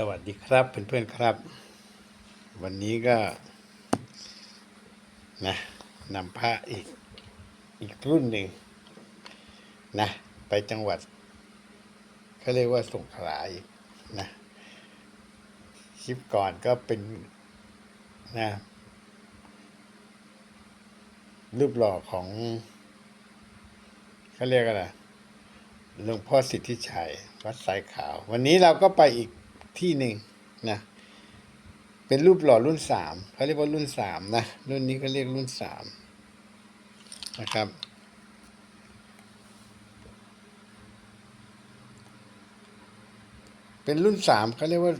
สวัสดีครับเพื่อนๆครับ วันนี้ก็นะนำพระอีกอีกรุ่นหนึ่งนะไปจังหวัดเขาเรียกว่าสงขลาอีกนะคลิปก่อนก็เป็นนะรูปหล่อของเขาเรียกอะไรหลวงพ่อสิทธิชัย วัดสายขาว วันนี้เราก็ไปอีก ที่หนึ่งนะเป็นรูปหล่อรุ่นสามเขาเรียกว่ารุ่นสามนะรุ่นนี้ก็เรียกรุ่นสามนะครับเป็นรุ่นสามเขาเรียกว่า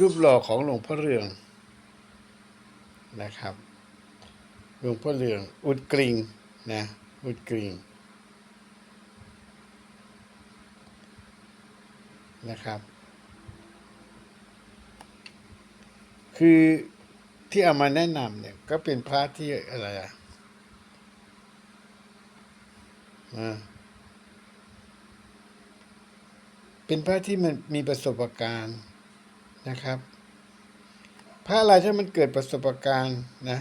รูปหล่อของหลวงพ่อเรืองนะครับหลวงพ่อเรือง อุดกริงนะอุดกริงนะครับ คือที่เอามาแนะนำเนี่ย ก็เป็นพระที่อะไรอะอ่าเป็นพระที่มันมีประสบการณ์นะครับ พระอะไรถ้ามันเกิดประสบการณ์นะ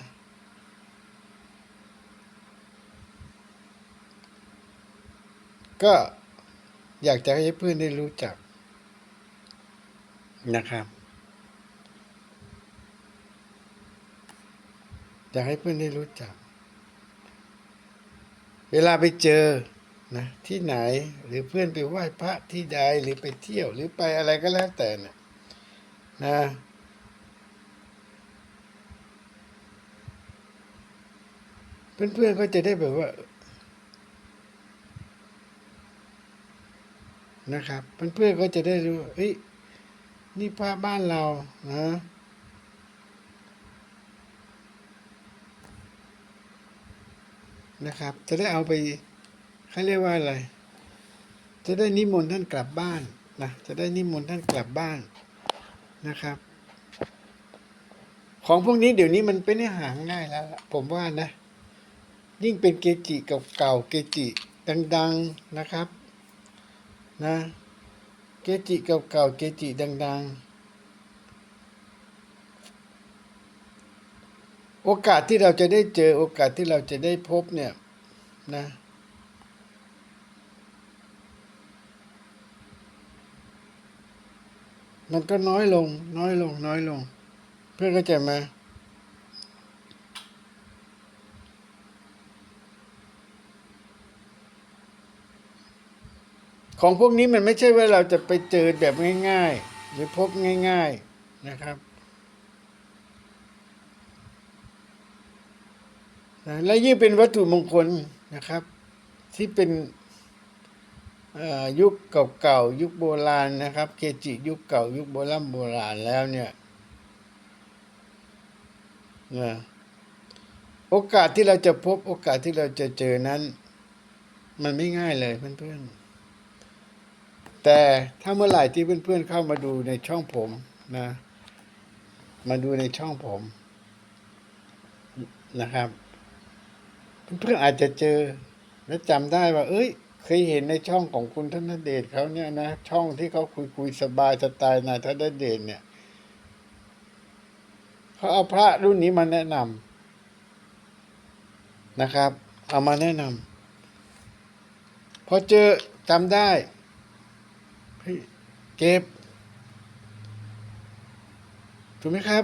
ก็อยากจะให้เพื่อนได้รู้จักนะครับ อยากให้เพื่อนได้รู้จัก เวลาไปเจอนะที่ไหนหรือเพื่อนไปไหว้พระที่ใดหรือไปเที่ยว หรือไปอะไรก็แล้วแต่เนี่ยนะเพื่อนๆก็จะได้แบบว่านะครับเพื่อนๆก็จะได้รู้เฮ้ยนี่พระบ้านเรานะ นะครับ จะได้เอาไปเขาเรียกว่าอะไร จะได้นิมนต์ท่านกลับบ้านนะจะได้นิมนต์ท่านกลับบ้านนะครับ ของพวกนี้เดี๋ยวนี้มันเป็นหาง่ายแล้ว ผมว่านะ ยิ่งเป็นเกจิเก่าๆเกจิดัง ๆนะครับนะเกจิเก่าๆเกจิดัง ๆ โอกาสที่เราจะได้เจอโอกาสที่เราจะได้พบเนี่ยนะมันก็น้อยลง น้อยลง น้อยลง เพื่อนเข้าใจไหมของพวกนี้มันไม่ใช่ว่าเราจะไปเจอแบบง่าย ๆ หรือพบง่าย ๆนะครับนะ และยิ่งเป็นวัตถุมงคลนะครับ ที่เป็นยุคเก่าๆยุคโบราณนะครับ เกจิยุคเก่ายุคโบราณโบราณแล้วเนี่ยนะโอกาสที่เราจะพบโอกาสที่เราจะเจอนั้น มันไม่ง่ายเลยเพื่อนๆ แต่ถ้าเมื่อไหร่ที่เพื่อนๆเข้ามาดูในช่องผมนะ มาดูในช่องผมนะครับ เพื่อนๆอาจจะเจอ และจำได้ว่า เอ้ย เคยเห็นในช่องของคุณธนเดชเขาเนี่ยนะ ช่องที่เขาคุยคุยสบายสไตล์นายธนเดชเนี่ยเขาเอาพระรุ่นนี้มาแนะนำนะครับ เอามาแนะนำพอเจอจำได้เก็บ ถูกไหมครับ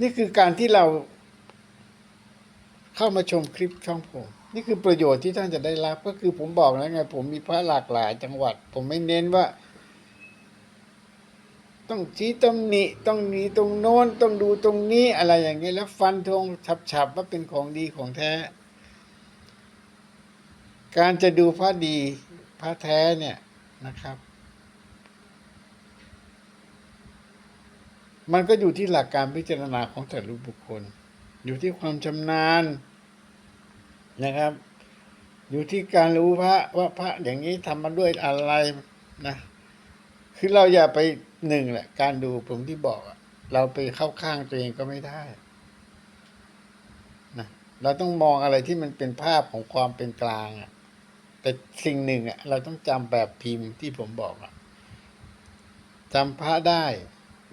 นี่คือการที่เรา เข้ามาชมคลิปช่องผม นี่คือประโยชน์ที่ท่านจะได้รับก็คือผมบอกแล้วไง ผมมีพระหลากหลายจังหวัด ผมไม่เน้นว่า ต้องชี้ตำหนิต้องนี้ตรงโน้นต้องดูตรงนี้อะไรอย่างเงี้ยแล้วฟันธงฉับๆว่าเป็นของดีของแท้ การจะดูพระดีพระแท้เนี่ยนะครับมันก็อยู่ที่หลักการพิจารณาของแต่ละบุคคล อยู่ที่ความชำนาญนะครับ อยู่ที่การรู้พระว่าพระอย่างนี้ทำมาด้วยอะไรนะ คือเราอย่าไปหนึ่งแหละ การดูผมที่บอกเราไปเข้าข้างตัวเองก็ไม่ได้นะเราต้องมองอะไรที่มันเป็นภาพของความเป็นกลางอะแต่สิ่งหนึ่งอะเราต้องจำแบบพิมพ์ที่ผมบอกอะจำพระได้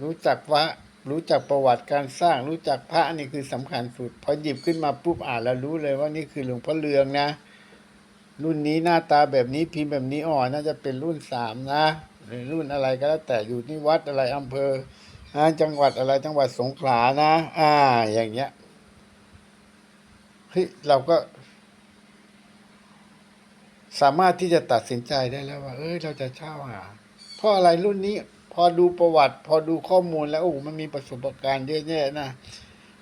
รู้จักพระ รู้จักประวัติการสร้าง รู้จักพระนี่คือสำคัญสุดพอหยิบขึ้นมาปุ๊บอ่านแล้วรู้เลยว่านี่คือหลวงพ่อเรืองนะ รุ่นนี้หน้าตาแบบนี้พิมพ์แบบนี้อ่อนน่าจะเป็นรุ่นสามนะหรือรุ่นอะไรก็แล้วแต่อยู่ที่วัดอะไรอำเภออ่าจังหวัดอะไรจังหวัดสงขลานะ อ่า อย่างเงี้ยเฮ้ยเราก็ สามารถที่จะตัดสินใจได้แล้วว่า เอ้ยเราจะเช่าหาเพราะอะไรรุ่นนี้ พอดูประวัติ พอดูข้อมูลแล้วโอ้โหมันมีประสบการณ์เยอะแยะนะ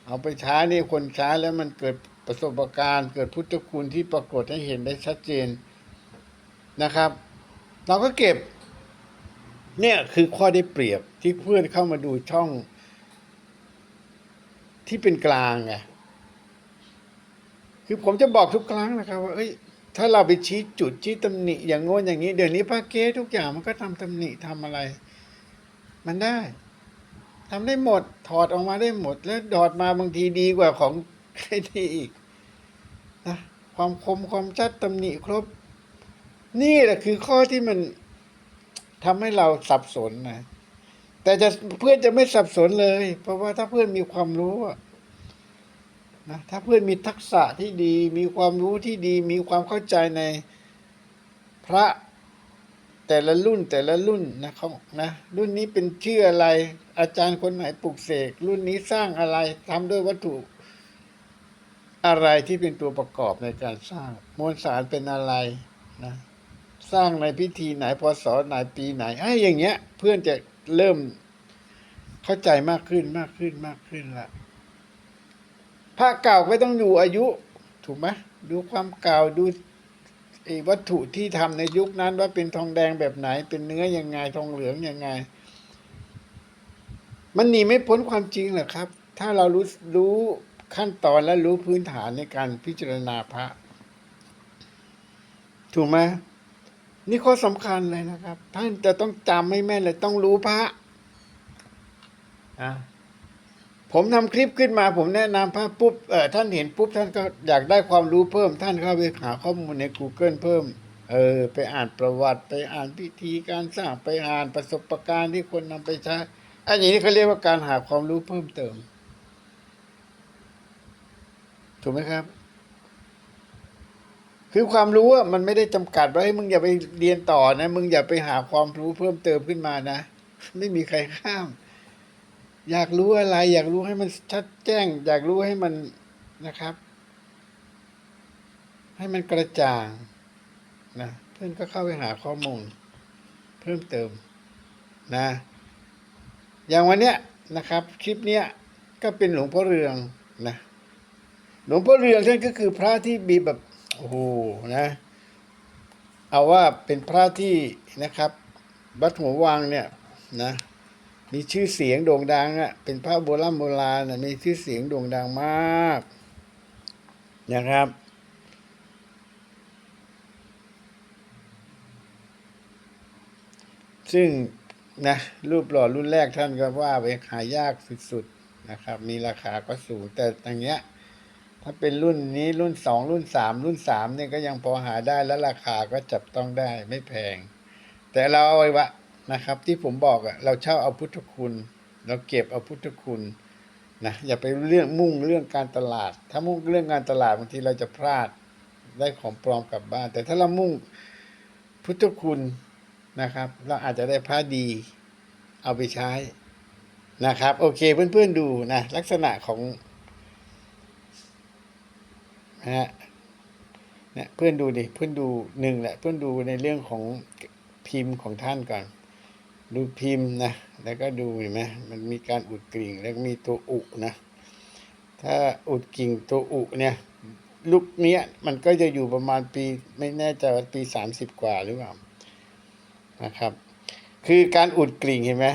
เอาไปใช้นี่คนใช้แล้วมันเกิดประสบการณ์ เกิดพุทธคุณที่ปรากฏให้เห็นได้ชัดเจนนะครับ เราก็เก็บ เนี่ยคือข้อได้เปรียบที่เพื่อนเข้ามาดูช่อง ที่เป็นกลางไงคือผมจะบอกทุกครั้งนะครับว่าเอ้ยถ้าเราไปชี้จุดชี้ตำหนิอย่างโง้นอย่างนี้ เดี๋ยวนี้พระเก๊ทุกอย่างมันก็ทำตำหนิทำอะไร มันได้ทำได้หมด ถอดออกมาได้หมด แล้วดอดมาบางทีดีกว่าของใครที่อีกนะความคมความชัดตำหนิครบ นี่แหละคือข้อที่มันทำให้เราสับสนนะแต่จะเพื่อนจะไม่สับสนเลย เพราะว่าถ้าเพื่อนมีความรู้นะถ้าเพื่อนมีทักษะที่ดี มีความรู้ที่ดี มีความเข้าใจในพระ แต่ละรุ่นแต่ละรุ่นนะครับนะรุ่นนี้เป็นชื่ออะไร อาจารย์คนไหนปลุกเสก รุ่นนี้สร้างอะไรทำด้วยวัตถุอะไรที่เป็นตัวประกอบในการสร้างมวลสารเป็นอะไรนะสร้างในพิธีไหนพศไหนปีไหนไอ้อย่างเงี้ย เพื่อนจะเริ่มเข้าใจมากขึ้นมากขึ้นมากขึ้นละผ้าเก่าก็ต้องดูอายุ ถูกไหมดูความเก่าดู วัตถุที่ทำในยุคนั้นว่าเป็นทองแดงแบบไหน เป็นเนื้อยังไงทองเหลืองยังไง มันหนีไม่พ้นความจริงหรอกครับ ถ้าเรารู้รู้ขั้นตอนและรู้พื้นฐานในการพิจารณาพระ ถูกไหมนี่ข้อสำคัญเลยนะครับ ท่านจะต้องจำให้แม่นเลยต้องรู้พระอะ ผมทำคลิปขึ้นมา ผมแนะนำพระปุ๊บเออท่านเห็นปุ๊บท่านก็อยากได้ความรู้เพิ่ม ท่านเข้าไปหาข้อมูลใน Google เพิ่มเออไปอ่านประวัติไปอ่านพิธีการสร้างไปอ่านประสบะการณ์ที่คนนำไปใช้อันนี้เขาเรียกว่าการหาความรู้เพิ่มเติม ถูกไหมครับ คือความรู้อะมันไม่ได้จำกัดว่าให้มึงอย่าไปเรียนต่อนะ มึงอย่าไปหาความรู้เพิ่มเติมขึ้นมานะ ไม่มีใครห้าม อยากรู้อะไร อยากรู้ให้มันชัดแจ้ง อยากรู้ให้มันนะครับ ให้มันกระจ่างนะเพื่อนก็เข้าไปหาข้อมูล เพิ่มเติมนะ อย่างวันเนี้ยนะครับ คลิปเนี้ยก็เป็นหลวงพ่อเรืองนะหลวงพ่อเรืองท่านก็คือพระที่มีแบบโอ้โหนะ เอาว่าเป็นพระที่นะครับวัดหัววังเนี่ยนะ มีชื่อเสียงโด่งดังอะ่ะเป็นพระโบราณโบราณนะมีชื่อเสียงโด่งดังมาก นะครับซึ่งนะรูปหล่อรุ่นแรกท่านก็ว่าไปหายากสุดๆนะครับ มีราคาก็สูงแต่อย่างเงี้ย ถ้าเป็นรุ่นนี้รุ่นสองรุ่นสามรุ่นสามเนี่ยก็ยังพอหาได้แล้วราคาก็จับต้องได้ไม่แพง แต่เราเอาไว้วะ นะครับ ที่ผมบอกอะเราเช่าเอาพุทธคุณ เราเก็บเอาพุทธคุณนะอย่าไปเรื่องมุ่งเรื่องการตลาด ถ้ามุ่งเรื่องการตลาดบางทีเราจะพลาดได้ของปลอมกลับบ้าน แต่ถ้าเรามุ่งพุทธคุณนะครับ เราอาจจะได้พระดี เอาไปใช้นะครับ โอเคเพื่อนๆดูนะลักษณะของนะฮะเนี่ยเพื่อนดูดิเพื่อนดูหนึ่งแหละเพื่อนดูในเรื่องของพิมพ์ของท่านก่อน ดูพิมพ์นะ แล้วก็ดูเห็นไหมมันมีการอุดกริ่ง แล้วมีตัวอุนะ ถ้าอุดกิ่งตัวอุเนี่ยลูกเนี้ยมันก็จะอยู่ประมาณปีไม่แน่ใจว่าปีสามสิบกว่าหรือเปล่านะครับ คือการอุดกริ่งเห็นไหม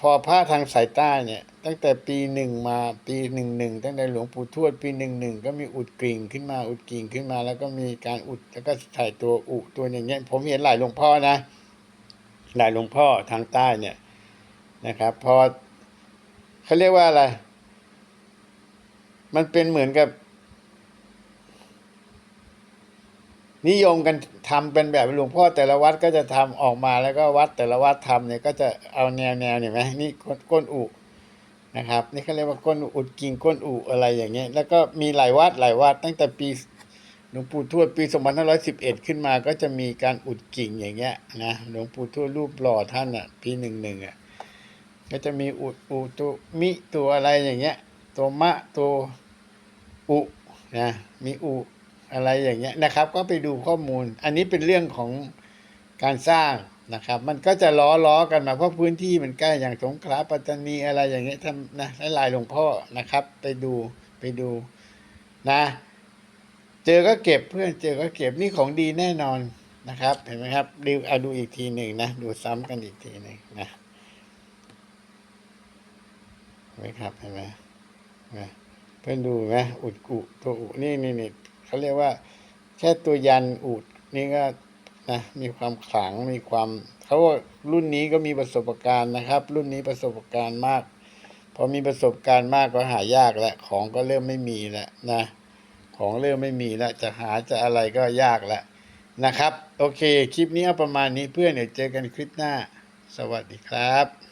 พอพระทางสายใต้เนี่ย ตั้งแต่ปีหนึ่งมาปีหนึ่งหนึ่งตั้งแต่หลวงปู่ทวดปีหนึ่งหนึ่งก็มีอุดกริ่งขึ้นมาอุดกริ่งขึ้นมา แล้วก็มีการอุดแล้วก็ใส่ตัวอุตัวอย่างเงี้ยผมเห็นหลายหลวงพ่อนะ หลายหลวงพ่อทางใต้เนี่ยนะครับพอเขาเรียกว่าอะไร มันเป็นเหมือนกับ นิยมกันทำเป็นแบบหลวงพ่อแต่ละวัดก็จะทำออกมาแล้วก็วัดแต่ละวัดทำเนี่ยก็จะเอาแนวแนวเนี่ยไหมนี่ก้นก้นอุนะครับ นี่เขาเรียกว่าก้นอุดกิ่งก้นอุอะไรอย่างเงี้ยแล้วก็มีหลายวัดหลายวัดตั้งแต่ปี หลวงปู่ทวดปี2511 ขึ้นมาก็จะมีการอุดกิ่งอย่างเงี้ยนะหลวงปู่ทวดรูปหล่อท่านอะ ปีหนึ่งหนึ่งอะก็จะมีอุดอุตัวมิตัวอะไรอย่างเงี้ย ตัวมะตัวอุนะมีอุอะไรอย่างเงี้ยนะครับ ก็ไปดูข้อมูล อันนี้เป็นเรื่องของการสร้างนะครับ มันก็จะล้อล้อกันมาเพราะพื้นที่มันใกล้อย่างสงขลาปัตตานีอะไรอย่างเงี้ยทำนะหลายหลวงพ่อนะครับ ไปดูไปดูนะ เจอก็เก็บเพื่อนเจอก็เก็บนี่ของดีแน่นอนนะครับ เห็นไหมครับดูเอาดูอีกทีหนึ่งนะ ดูซ้ำกันอีกทีหนึ่งนะเห็นไหมครับเห็นไหมเห็นเพื่อนดูไหมอุดอุตัวอุนี่นี่นี่เขาเรียกว่า แค่ตัวยันอุดนี่ก็นะมีความขลังมีความเขาว่ารุ่นนี้ก็มีประสบการณ์นะครับ รุ่นนี้ประสบการณ์มากพอมีประสบการณ์มากก็หายากแล้วของก็เริ่มไม่มีแล้วนะ ของเริ่มไม่มีแล้วจะหาจะอะไรก็ยากแล้วนะครับ โอเค คลิปนี้เอาประมาณนี้เพื่อนเดี๋ยวเจอกันคลิปหน้า สวัสดีครับ